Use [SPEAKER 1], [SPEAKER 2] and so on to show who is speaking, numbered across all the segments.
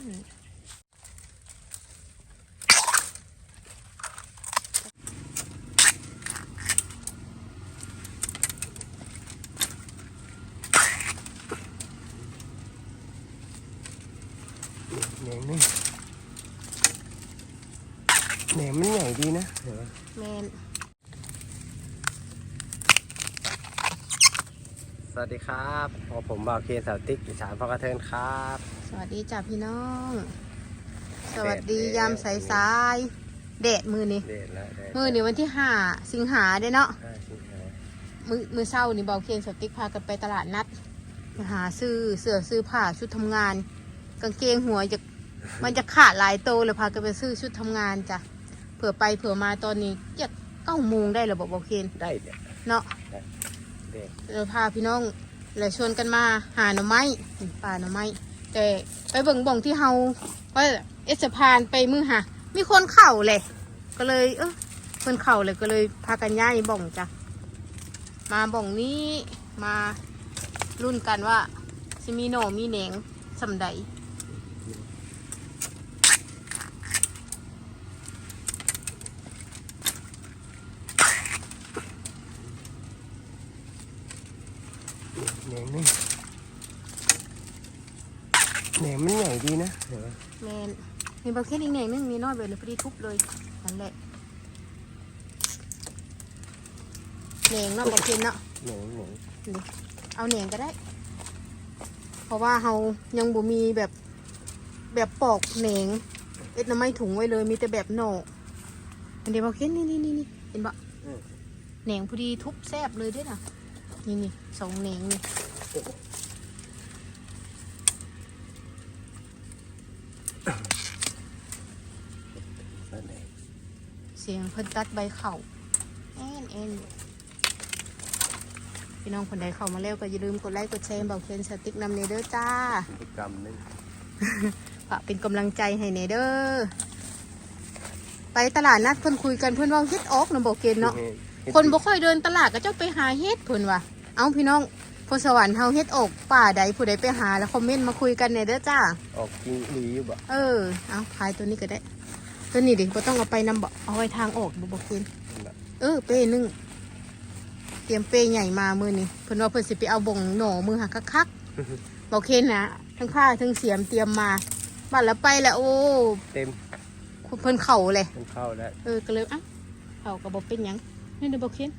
[SPEAKER 1] แหนมนี่แหนมมันใหญ่ดีนะเห็นปะ
[SPEAKER 2] แมน
[SPEAKER 1] สวัสดีครับพอผมบ่าวเคนสาวติ๊กอีสานพ่อกระเทินครับ
[SPEAKER 2] สวัสดีจ้าพี่น้อง สวัสดี
[SPEAKER 1] แดด
[SPEAKER 2] ยามสายสายๆแดดมือนี่
[SPEAKER 1] เด็ดแล้วเด็ด
[SPEAKER 2] มือนี่วันที่ห้าสิงหาเด้เนาะ
[SPEAKER 1] ห้าสิงหา
[SPEAKER 2] มือมือเศร้านี่เบาเคนสติ๊กพากันไปตลาดนัดไปหาซื้อเสื้อซื้อผ้าชุดทำงาน กางเกงหัวจะมันจะขาดหลายโตเลยพากันไปซื้อชุดทำงานจ้ะเผื่อไปเผื่อมาตอนนี้เจ็ดเก้าโมงได้แล้วบอกเบาเคน
[SPEAKER 1] ได้เด็ด
[SPEAKER 2] เนาะ
[SPEAKER 1] เด็ด
[SPEAKER 2] เราพาพี่น้องเลยชวนกันมาหาหน่อไม้ป่าหน่อไม้ แต่ไปเบิ่งบ่องที่เฮาว่าเอสพานไปมือหะมีคนเข่าเลย ก็เลย เออคนเข่าเลยก็เลยพากันย้ายบ่องจ้ะมาบ่องนี้มารุ่นกันว่าสิมีหน่อมีแหนงสำใด
[SPEAKER 1] แหนมนี่แหนมมันใหญ่ ดีนะเห็นปะ
[SPEAKER 2] แมนมีบางแค่อีกแหนงนึงมีน้อยไปเลยพอดีทุบเลยนั่นแหละแหนงเนาะบางเคนเนาะ
[SPEAKER 1] แหนมแหนม
[SPEAKER 2] เอาเหนียงก็ได้ เพราะว่าเรายังบ่มีแบบแบบปอกเหนงเอ็ดน้ำไม้ถุงไว้เลยมีแต่แบบโหนกอันเดียวบอกเห็นนี่นี่นี่นี่เห็นปะเหนงพอดีทุบแซบเลยเด้วยนะนี่นี่สองเหนงนี่
[SPEAKER 1] นั่น เอง
[SPEAKER 2] เสียงเพิ่นตัดใบเข่าแอนแอนพี่น้องคนใดเข้ามาแล้วก็อย่าลืมกดไลค์กดแชร์บอกเคนสติ๊กนำเนเด้อจ้า
[SPEAKER 1] พฤติกรรมนี่
[SPEAKER 2] ฝากเป็นกำลังใจให้เนเด้อไปตลาดนัดเพิ่นคุยกันเพิ่นว่าเฮ็ดออกนะบอกเกณฑ์เนาะคนบ่ค่อยเดินตลาดก็เจ้าไปหาเฮ็ดเพิ่นว่าเอาพี่น้อง พลสวรรค์เฮาเฮ็ดออกป่าใดผู้ใดไปหา แล้วคอมเมนต์มาคุยกันเนเด้อจ้า
[SPEAKER 1] ออกจริงหรืออยู่บ่
[SPEAKER 2] เออ เอาขายตัวนี้ก็ได้ ตัวนี้ดิบ่ต้องเอาไปนำบ่เอาไว้ทางออกบ่บอกเกณฑ์เออ เป้หนึงเตรียมเป้ใหญ่มามื้อนี้เพิ่นว่าเพิ่นสิไปเอาบ่งหน่อมือหักคักๆบอกเคนนะทั้งผ้าทั้งเสียมเตรียมมาบัดแล้วไปแล้วโอ้
[SPEAKER 1] เต็ม
[SPEAKER 2] เพิ่นเข่าเลย
[SPEAKER 1] มันเข้าแล้ว
[SPEAKER 2] เออก็เลยอะเขาก็บอกเป็นหยังนี่เดี๋ยวบอกเห็น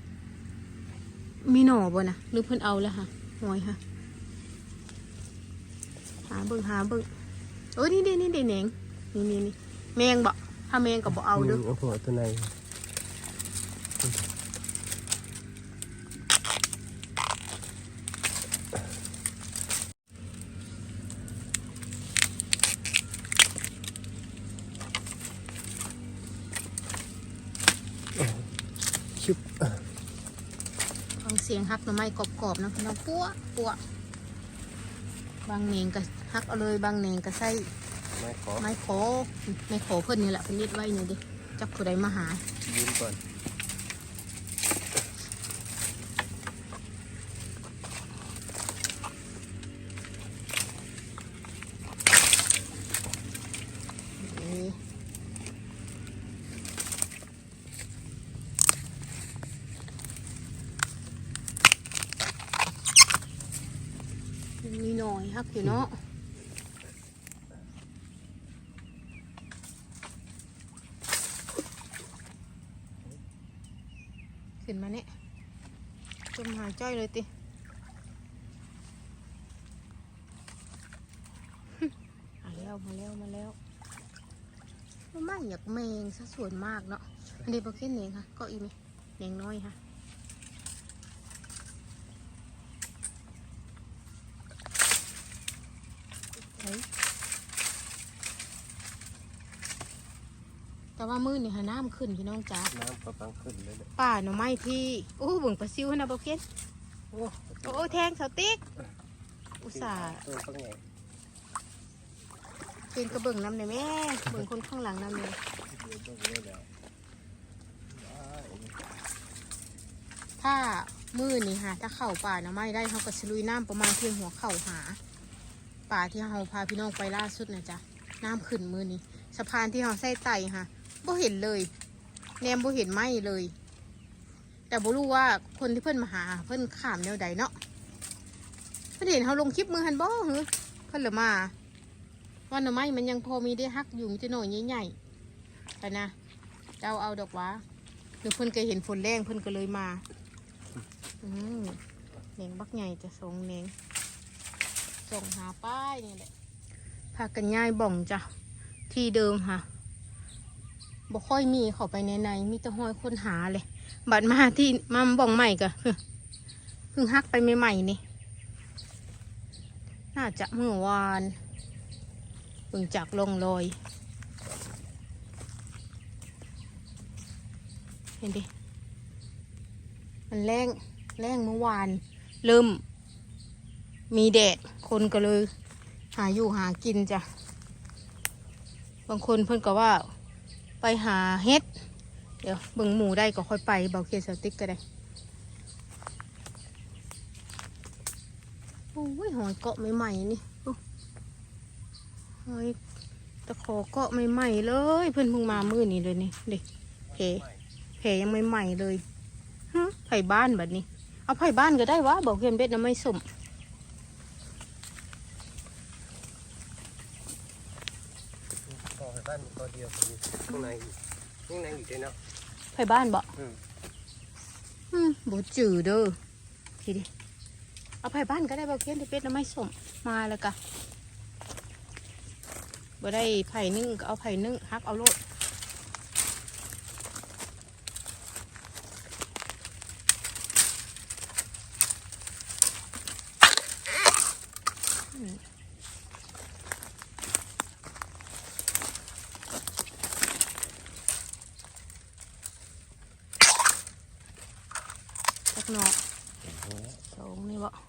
[SPEAKER 2] มีหน่อบ่นะหรือเพิ่นเอาแล้วค่ะ หอยค่ะ หาเบิ่งหาเบิ่งโอ้ยนี่นี่นี่เด็แหนงนี่นี่นี่แมงบ่ถ้าแมงก็บ่เอาเด้อ
[SPEAKER 1] มหัวตัวในชุบ
[SPEAKER 2] ฟังเสียงฮักหน่อไม้กรอบๆนะพี่น้องปัวปัวบางเหนงก็ฮักเอาเลยบางเหนงก็ใส่
[SPEAKER 1] ไม่ขอ
[SPEAKER 2] ไม้โขไม้โขเพิ่นนี่แหละเพิ่นนิดไว้นี่ดิจักผู้ใดมาหา
[SPEAKER 1] ยืมก่อน
[SPEAKER 2] เอ้ย มีหน่อยฮักอยู่เนาะขึ้นมาเนี่ยจมหายใจเลยติมาแล้วมาแล้วมาแล้วมันไม่อยากแมงซะส่วนมากเนาะอันนี้บอกแค่เนงค่ะ ก็อีไหมเนงน้อยค่ะ เฮ้ย แต่ว่ามือนี่ค่ะน้ำขึ้นพี่น้องจ๋า
[SPEAKER 1] น้ำกำลังขึ้นเลยเนี่ย
[SPEAKER 2] ป่าหน่อไม้ที่โอ้เบิ่งปลาซิวให้นะบอกเคน
[SPEAKER 1] โอ้
[SPEAKER 2] โอ้แทงเสาติ๊ก อุตส่าห์
[SPEAKER 1] ตัวข้างใน
[SPEAKER 2] เป็นกระเบิ่งน้ำเลยแม่เบิ่งคนข้างหลังน้ำเลย
[SPEAKER 1] เดี๋ยวต้องเลยแล้ว
[SPEAKER 2] ถ้ามือนี่ค่ะถ้าเข่าป่าหน่อไม้ได้เขาก็สลุยน้ำประมาณเพียงหัวเข่าหา ป่าที่เราพาพี่น้องไปล่าสุดนะจ๊ะน้ำขึ้นมือนี้สะพานที่เราใส่ไต่ค่ะบ่เห็นเลยแนมบ่เห็นไหมเลย แต่บ่รู้ว่าคนที่เพิ่อนมาหาเพิ่อนข้ามแนวใดเนาะเพิ่อนเห็นเขาลงคลิปมือหันบ่หือเพิ่นเหลือมาว่าหน่อไม้มันยังพอมีได้ฮักอยู่มีแต่หน่อยใหญ่ๆไปนะเจ้าเอาดอกหวาหรือเพิ่อนเคยเห็นฝนแรงเพิ่อนก็เลยมาอืมเนงบักใหญ่จะส่งเนง ส่งหาป้ายนี่แหละพากันย้ายบ่องจ้ะ ที่เดิมค่ะบ่ค่อยมีเข้าไปในในมีแต่ห้อยคนหาเลยบัดมาที่มาบ่องใหม่กะเพิ่งเพิ่งฮักไปใหม่ๆนี่ น่าจะเมื่อวานเพิ่งจากลงลอย เห็นดิ มันแรงแรงเมื่อวาน เริ่ม มีแดดคนก็เลย หาอยู่หากินจ้ะ บางคนเพิ่นก็ว่า ไปหาเฮ็ด เดี๋ยวเบิ่งหมูได้ก็ค่อยไปเบาเคสติ๊กก็ได้โอ้ยหอยเกาะใหม่ๆนี่โอ้หอยตะขอเกาะใหม่ๆเลย เพิ่นเพิ่งมามื้อนี้เลยนี่เด็กเพเพยังใหม่ๆเลยฮะไผ่บ้านแบบนี้ เอาไผ่บ้านก็ได้วะบอกเพียนเบ็ดน้ำไม่สม
[SPEAKER 1] ต่อไปบ้านตัวเดียวอยู่ข้างในอีกข้างในอีกด้วยเนาะ
[SPEAKER 2] ไผ่บ้านบ่
[SPEAKER 1] อืม
[SPEAKER 2] อืมบ่จืดเด้อทีดิเอาไผ่บ้านก็ได้บอกเพียนเป็ดน้ำไม่สมมาแล้วกะบ่ได้ไผ่นึ่งก็เอาไผ่นึ่งฮักเอาโลด จักหนอกสองนี่บ่อ่า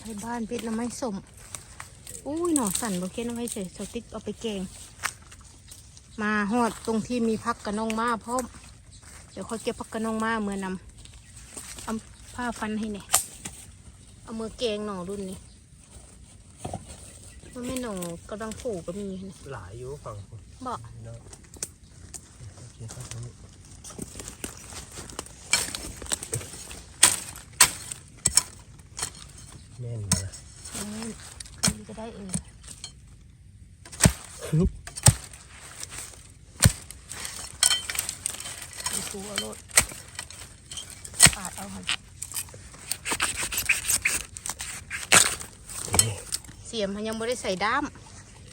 [SPEAKER 2] ไทยบ้านเป็ดน้ำไม้สมอุ้ยหน่อสั่นบ่เค็ดน้ำไม้ใส่สติ๊กเอาไปแกง มาหอดตรงที่มีพักกระนองมาพร้อมเดี๋ยวค่อยเก็บพักกระนองมาเมื่อนำเอาผ้าฟันให้เนี่ยเอามือแกงหน่อรุ่นนี้มันไม่หน่อกำลังผูก็มีนี่
[SPEAKER 1] หลายอยู่ฝั่ง
[SPEAKER 2] บ่
[SPEAKER 1] เนาะโอเแน่นเลย
[SPEAKER 2] อืมคืนก็ได้เองดูตัวรถปาดเอาหันเสียมยังไม่ได้ใส่ด้าม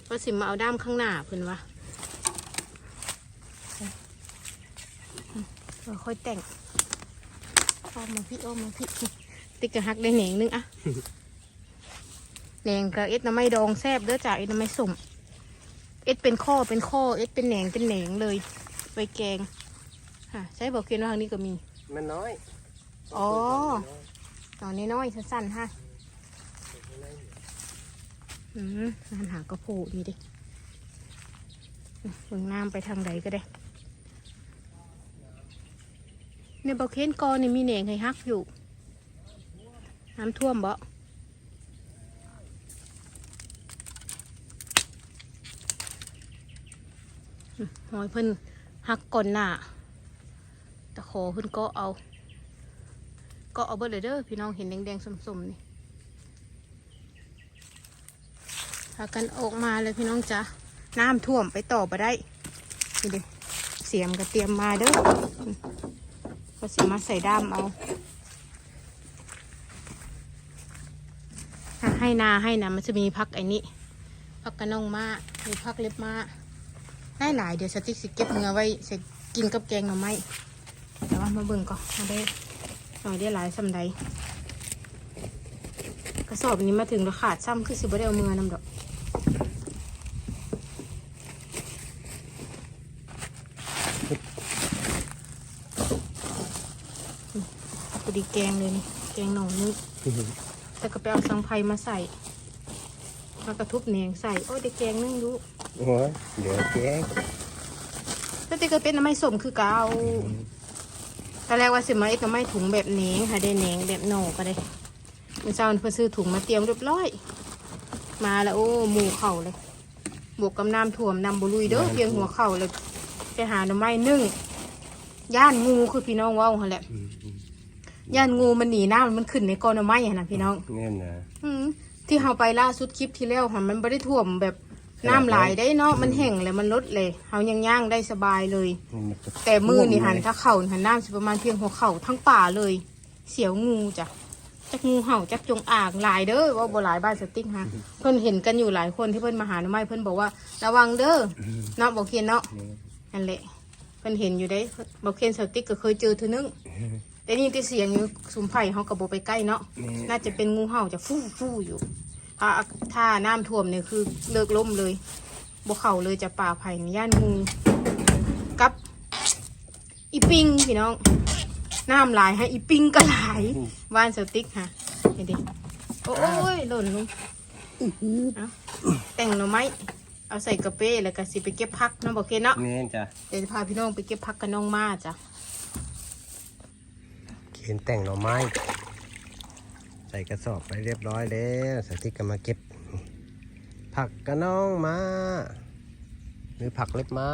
[SPEAKER 2] ก็สิมาเอาด้ามข้างหน้าเพิ่อนวะเราค่อยแต่งอ้อมมาพี่อ้อมมาพี่ ติ๊กกระหักได้แหนงนึงอะแหนงกับเอ็ดน้ำไม่ดองแซบเด้อจ้าเอ็ดน้ำไม่สมเอ็ดเป็นข้อเป็นข้อเอ็ดเป็นแหนงเป็นแหนงเลยไปแกงค่ะใช่บอกเคียนว่าทางนี้ก็มี
[SPEAKER 1] มันน้อย
[SPEAKER 2] อ๋อตอนนี้น้อยๆสั้นๆฮะอืมนานหากระโผล่นี่ดิเบิ่งน้ำไปทางใดก็ได้ในบอกเคนกอนี่มีแหนงให้ฮักอยู่ น้ำท่วมบ่หอยเพิ่นหักก่อนหน้าตะขอเพิ่นก็เอา ก็เอาเบิดเลยเด้อพี่น้องเห็นแดงๆสมๆนี่พากันออกมาเลยพี่น้องจ้ะน้ำท่วมไปต่อไปได้นี่ดิเสียมก็เตรียมมาเด้อก็สิมาใส่ด้ามเอาถ้า ให้นาให้นะมันจะมีพักไอ้นี้พักกระนองมามีพักเล็บมาได้หลายเดี๋ยวสติ๊กสิเก็บเนื้อไว้ใส่กินกับแกงหน่อไม้แต่ว่ามาเบิ่งก่อนมาได้หน่อยได้หลายสำใดกระสอบนี้มาถึงราขาดซ้ำคือสิบ่ได้เอามือนำดอกอืมพอดีแกงเลยนี่แกงหน่อนึก แต่ก็ไปเอาสังไพมาใส่มากระทุบแหนงใส่ โอ้ยได้แกงนึ่งดู
[SPEAKER 1] โอ้ยเดี๋ยวแจ้ง
[SPEAKER 2] แต่ติก็เป็นน้ำไม้สมคือเกาตอนแรกว่าสิมาเอ็ดน้ำไม้ถุงแบบแหนงค่ะได้แหนงแบบโหนกก็ได้เมื่อเช้าเพิ่นซื้อถุงมาเตรียมเรียบร้อย มาแล้วโอ้หมูเข่าเลย บวกกับน้ำท่วมน้ำบุลุยเด้อเพียงหัวเข่าเลย ไปหาหน่อไม้นึ่งย่านงูคือพี่น้องเว่าหั่นแหละ
[SPEAKER 1] อืมอืม
[SPEAKER 2] ย่านงูมันหนีน้ำมันขึ้นในกอหน่อไม้หั่นนะพี่น้อง
[SPEAKER 1] แน่นนะ
[SPEAKER 2] อืมที่เราไปล่าสุดคลิปที่แล้วค่ะมันไม่ได้ท่วมแบบน้ำไหลายได้เนาะมันแห้งเลยมันลดเลยเขายังย่างได้สบายเลย
[SPEAKER 1] มันจะ
[SPEAKER 2] แต่มือนี่หันถ้าเข่าหันน้ำสิประมาณเพียงหัวเข่าทั้งป่าเลย เสียวงูจ้ะจักงูเห่าจักจงอ่างหลายเด้อว่าบ่หลายบ้านสติ๊กฮะเพิ่นเห็นกันอยู่หลายคนที่เพิ่นมาหาหน่อไม้เพิ่นบอกว่าระวังเด้อเนาะบอกเคียนเนาะ
[SPEAKER 1] นี่
[SPEAKER 2] นั่นแหละเพิ่นเห็นอยู่ได้บอกเคียนสติ๊กก็เคยเจอเธอนึง แต่นี่ที่เสียงอยู่สุมไผ่เขากับโบไปใกล้เนาะ
[SPEAKER 1] นี่
[SPEAKER 2] น่าจะเป็นงูเห่าจะฟู่ฟู่อยู่ถ้าถ้าน้ำท่วมเนี่ยคือเลิกล่มเลยบกเข่าเลยจะป่าไผ่ในย่านงูกับ อีปิงพี่น้อง น้ำหลายให้อีปิงก็หลายว่านสติ๊กค่ะเห็นดิโอ้ยหล่นลงเอาแต่งหน่อไม้เอาใส่กระเป้แล้วก็สิไปเก็บพักเน้องบอกเกนเนาะ
[SPEAKER 1] แน่นจ้ะ
[SPEAKER 2] เดี๋ยวจะพาพี่น้องไปเก็บพักกับน้องมาจ้ะ
[SPEAKER 1] เขียนแต่งหน่อไม้ ใส่กระสอบไปเรียบร้อยแล้วสาธิตก็มาเก็บ ผักกระน้องมาหรือผักเล็บมา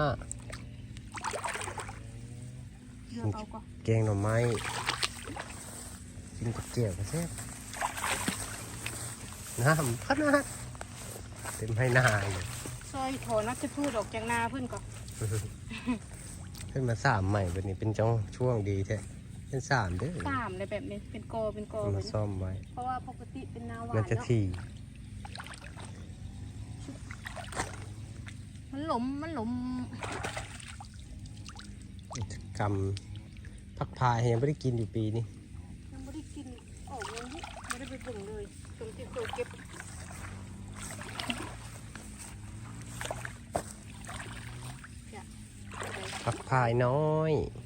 [SPEAKER 2] เลือกเอาก่อน
[SPEAKER 1] แกงหน่อไม้กินกับเจียวก็แซ่บน้ำขนาดเต็มให้หน้าเลย
[SPEAKER 2] ซอยถอนักจะพูดออกจากนาเพื่อนก่อน
[SPEAKER 1] ขึ้นมาสามใหม่วันนี้เป็นจ้องช่วงดีแท้ เป็นสามเด้อ
[SPEAKER 2] สามเลยแบบนี้เป็นกอเป็นกอ
[SPEAKER 1] เอา
[SPEAKER 2] เล
[SPEAKER 1] มายซ่อมไว้
[SPEAKER 2] เพราะว่าปกติเป็นนาหวาน
[SPEAKER 1] มันจะ
[SPEAKER 2] เนาะ
[SPEAKER 1] ที
[SPEAKER 2] มันหลมมันหลม
[SPEAKER 1] กิจกรรมพักพายยังไม่ได้กินอยู่ปีนี้
[SPEAKER 2] ยังไม่ได้กินออกเลยนี่ไม่ได้ไปเบิ่งเลยตรงที่เคยเก็บเนี่ย
[SPEAKER 1] พักพายน้อย
[SPEAKER 2] เห็นแต่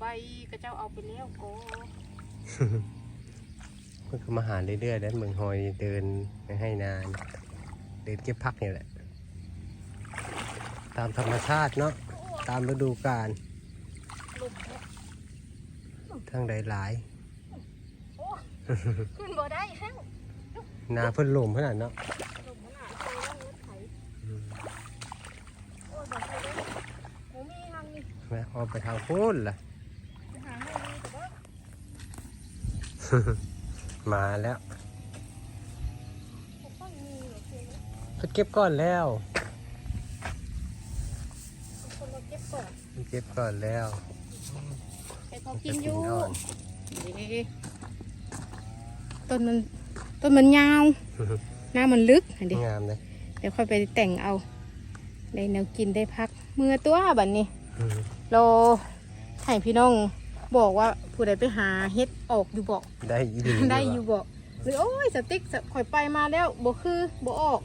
[SPEAKER 2] ใบกระเจ้าเอาไปแล้วก็
[SPEAKER 1] เพิ่งมาหาเรื่อยๆแล้วเมืองหอยเดินไม่ให้นาน เดินเก็บพักนี่แหละ ตามธรรมชาติเนาะตามฤดูกาล
[SPEAKER 2] หลมเนี่ย
[SPEAKER 1] ทั้งใดหลาย
[SPEAKER 2] โอ้ขึ้นบ่ได้แล้ว
[SPEAKER 1] นาเพิ่นลมขนาดเนาะ
[SPEAKER 2] หลมขนาดเคยต้องรถไถโอ้ยบอกเลยเด้อหมูมีทางนี้
[SPEAKER 1] แม่ออกไปทางพูนล่ะ
[SPEAKER 2] ไปหาให้ดีแต่ว่า
[SPEAKER 1] มาแล้ว
[SPEAKER 2] ผมต้องมีเหรอเพียง
[SPEAKER 1] เพิ่นเก็บก่อนแล้ว
[SPEAKER 2] คนเราเก็บก่อน
[SPEAKER 1] เพิ่นเก็บก่อนแล้ว
[SPEAKER 2] แต่เขากินอยู่
[SPEAKER 1] ก่อน
[SPEAKER 2] นี่ต้นมันต้นมันยาวหน้ามันลึกอันนี้
[SPEAKER 1] งามเลย
[SPEAKER 2] เดี๋ยวค่อยไปแต่งเอา ได้แนวกินได้พักมือตัวบัดนนี้เราให้พี่น้อง บอกว่าผู้ใดไปหาเฮ็ดออกอยู่บอก
[SPEAKER 1] ได้อีหลี
[SPEAKER 2] ได้อยู่บอกหรือโอ้ยสติ๊กสข่อยไปมาแล้วบ่คือบ่ออก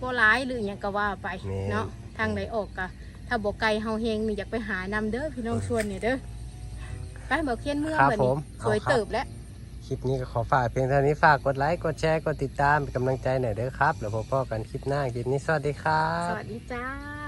[SPEAKER 2] บ่ร้ายหรืออย่างก็ว่าไปเนาะทางใดออกกะถ้าบ่ไกลเฮาเฮงนี่อยากไปหานำเด้อพี่น้องชวนเนี่ยเด้อไปบ่เคียนเมือง
[SPEAKER 1] ครับ
[SPEAKER 2] บัด
[SPEAKER 1] ผ
[SPEAKER 2] นี้
[SPEAKER 1] ม
[SPEAKER 2] สวย
[SPEAKER 1] อาครับ
[SPEAKER 2] เติบแล้ว
[SPEAKER 1] คลิปนี้ก็ขอฝากเพียงเท่านี้ฝากกดไลค์กดแชร์กดติดตามเป็นกำลังใจหน่อยเด้อครับ แล้วพบกันคลิปหน้าคลิปนี้สวัสดีครั
[SPEAKER 2] ส
[SPEAKER 1] บ
[SPEAKER 2] วัสดีจ้า